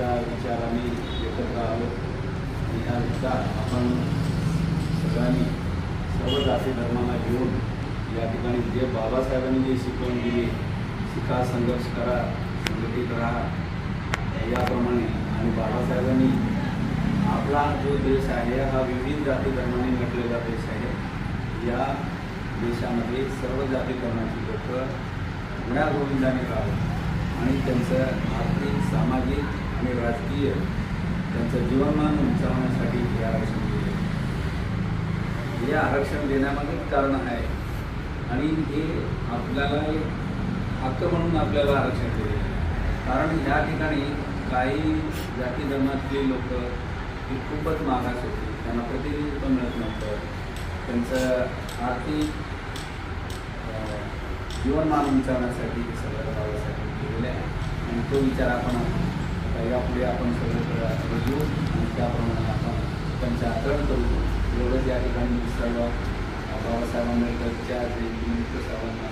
ठिकाणी एकत्र आलो. आणि हा विचार आपण सगळ्यांनी सर्व जाती धर्मांना घेऊन या ठिकाणी जे बाबासाहेबांनी जे शिकवण दिली शिका संघर्ष करा संघटित राहा याप्रमाणे आणि बाबासाहेबांनी आपला जो देश आहे हा विविध जाती धर्माने नटलेला देश आहे. या देशामध्ये सर्व जाती धर्माची लोक गुण्या गोविंदाने राहावं आणि त्यांचं आर्थिक सामाजिक आणि राजकीय त्यांचं जीवनमान उंचावण्यासाठी हे आरक्षण दिले हे आरक्षण देण्यामागेच कारण आहे. आणि हे आपल्याला एक हक्क म्हणून आपल्याला आरक्षण दिले कारण ह्या ठिकाणी काही जाती धर्मातली लोक ही खूपच मागास होती. त्यांना प्रतिनिधित्व मिळत नव्हतं. त्यांचं आर्थिक जीवनमान उंचावण्यासाठी हे सगळं केलेलं आहे आणि तो विचार आपण आहोत यापुढे आपण सगळं घेऊ आणि त्याप्रमाणे आपण त्यांच्या आचरण करू. एवढंच या ठिकाणी सर्व बाबासाहेब आंबेडकरच्या जयंतीनिमित्त सर्वांना